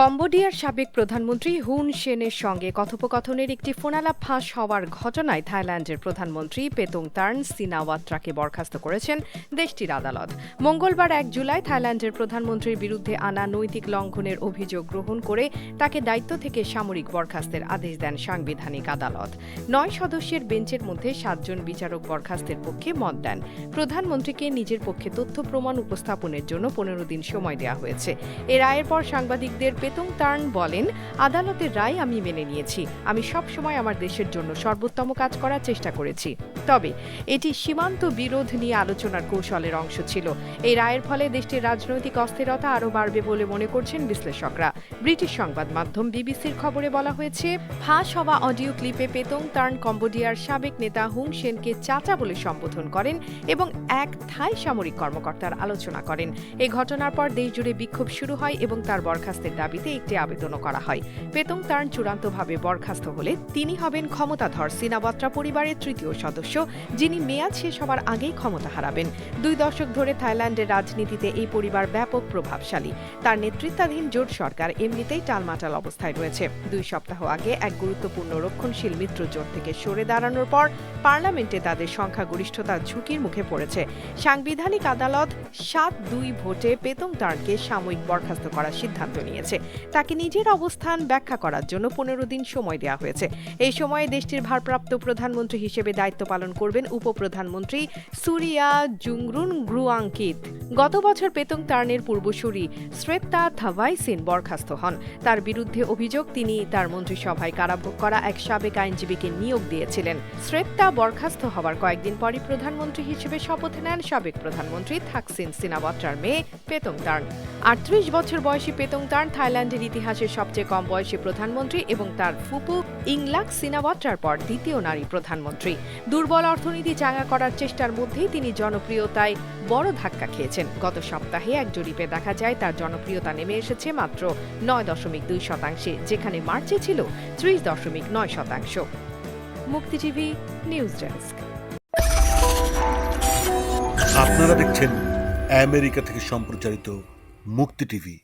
কম্বোডিয়ার সাবেক প্রধানমন্ত্রী হুন সেনের সঙ্গে কথোপকথনের একটি ফোনালাপ ফাঁস হওয়ার ঘটনায় থাইল্যান্ডের প্রধানমন্ত্রী পেতং তার্ন সিনাওয়াত্রাকে বরখাস্ত করেছেন দেশটির আদালত। মঙ্গলবার এক জুলাই থাইল্যান্ডের প্রধানমন্ত্রীর বিরুদ্ধে আনা নৈতিক লঙ্ঘনের অভিযোগ গ্রহণ করে তাকে দায়িত্ব থেকে সামরিক বরখাস্তের আদেশ দেন সাংবিধানিক আদালত। নয় সদস্যের বেঞ্চের মধ্যে সাতজন বিচারক বরখাস্তের পক্ষে মত দেন। প্রধানমন্ত্রীকে নিজের পক্ষে তথ্য প্রমাণ উপস্থাপনের জন্য পনেরো দিন সময় দেওয়া হয়েছে। এ রায়ের পর সাংবাদিকদের পেতং তার্ন বলেন, আদালতের রায় আমি মেনে নিয়েছি। আমি সব সময় আমার দেশের জন্য সর্বোত্তম কাজ করার চেষ্টা করেছি। তবে এটি সীমান্ত বিরোধ নিয়ে আলোচনার কৌশলের অংশ ছিল। এই রায়ের ফলে দেশটির রাজনৈতিক অস্থিরতা আরও বাড়বে বলে মনে করছেন বিশ্লেষকরা। ব্রিটিশ সংবাদ মাধ্যম বিবিসির খবরে বলা হয়েছে, ফাঁস হওয়া অডিও ক্লিপে পেতং তার্ন কম্বোডিয়ার সাবেক নেতা হুং সেনকে চাচা বলে সম্বোধন করেন এবং এক থাই সামরিক কর্মকর্তার আলোচনা করেন। এই ঘটনার পর দেশজুড়ে বিক্ষোভ শুরু হয় এবং তার বরখাস্তের দাবিতে একটি আবেদনও করা হয়। পেতং তার্ন চূড়ান্তভাবে বরখাস্ত হলে তিনি হবেন ক্ষমতাধর সিনাবাত্রা পরিবারের তৃতীয় সদস্য, যিনি মেয়াদ শেষ হওয়ার আগেই ক্ষমতা হারাবেন। দুই দশক ধরে থাইল্যান্ডের রাজনীতিতে এই পরিবার ব্যাপক প্রভাবশালী। তার নেতৃত্বাধীন জোট সরকার এমনিতেই টালমাটাল অবস্থায় রয়েছে। দুই সপ্তাহ আগে এক গুরুত্বপূর্ণ রক্ষণশীল মিত্র জোট থেকে সরে দাঁড়ানোর পর পার্লামেন্টে তাদের সংখ্যাগরিষ্ঠতার ঝুঁকির মুখে পড়েছে। সাংবিধানিক আদালত সাত দুই ভোটে পেতং তাঁরকে সাময়িক বরখাস্ত করার সিদ্ধান্ত নিয়েছে। তাকে নিজের অবস্থান ব্যাখ্যা করার জন্য পনেরো দিন সময় দেওয়া হয়েছে। এই সময়ে দেশটির ভারপ্রাপ্ত প্রধানমন্ত্রী হিসেবে দায়িত্ব পালন করবেন উপপ্রধানমন্ত্রী সুরিয়া জুংরুন গ্রুয়াঙ্কিত। গত বছর পেতং তার্নের পূর্বসূরি শ্রেত্তা থাভাইসিন বরখাস্ত হন। তার বিরুদ্ধে অভিযোগ, তিনি তার মন্ত্রিসভায় কারাভোগ করা এক সাবেক আইনজীবীকে নিয়োগ দিয়েছিলেন। শ্রেত্তা বরখাস্ত হওয়ার কয়েকদিন পরই প্রধানমন্ত্রী হিসেবে শপথ নেন সাবেক প্রধানমন্ত্রী থাকসিন সিনাওয়াত্রার মেয়ে পেতং তার্ন আটত্রিশ বছর বয়সী পেতং তার্ন থাইল্যান্ডের ইতিহাসের সবচেয়ে কম বয়সী প্রধানমন্ত্রী এবং তার ফুপু ইংলাক সিনাওয়াত্রার পর দ্বিতীয় নারী প্রধানমন্ত্রী। দুর্বল অর্থনীতি চাঙ্গা করার চেষ্টার মধ্যেই তিনি জনপ্রিয়তায় বড় ধাক্কা খেয়েছেন। গত সপ্তাহে এক জরিপে দেখা যায়, তার জনপ্রিয়তা নেমে এসেছে মাত্র নয় দশমিক দুই শতাংশে, যেখানে মার্চে ছিল ত্রিশ দশমিক নয় শতাংশ। মুক্তিজীবী নিউজ ডেস্ক। আপনারা দেখছেন আমেরিকা থেকে সম্প্রচারিত মুক্তি টিভি।